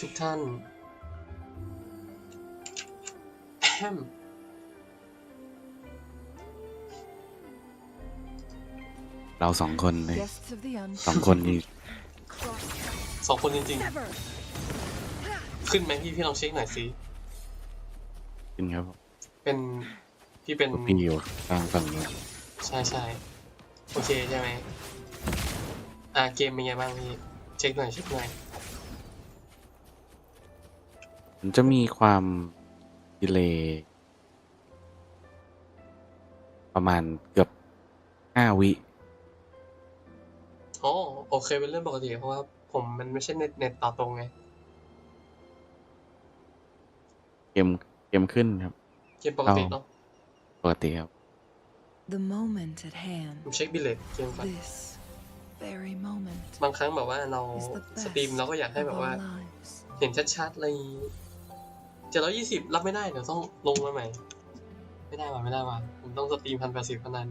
ทุกท่านแอมเราสองคนเลย Guests of the สองคนนี้ uncross สองคนจริง never. ๆขึ้นไหมพี่พี่ลองเช็คหน่อยสิจริงครับ เป็นพี่เป็นพี่อยู่ทางฝั่งนู้นใช่ใช่โอเคใช่ไหมอ่าเกมเป็นไงบ้างพี่ เช็คหน่อยเช็คหน่อย มันจะมีความดีเลย์ประมาณเกือบห้าวิอ๋อโอเคเป็นเรื่องปกติเพราะว่าผมมันไม่ใช่เน็ตเน็ตต่อตรงไง เกมเกมขึ้นครับ เกมปกติเนาะปกติครับ The moment at hand. ผมเช็คบิลเลตเกมก่อน This very moment บางครั้งแบบว่าเรา is the สตรีม best เราก็อยากให้ of แบบว่า our lives. เห็นชัดๆเลยเจ็ดร้อยี่สิบรับไม่ได้เดี๋ยวต้องลงมาใหม่ ไม่ได้ว่ะไม่ได้ว่ะผมต้องสตรีมพันแปดสิบเท่านั้น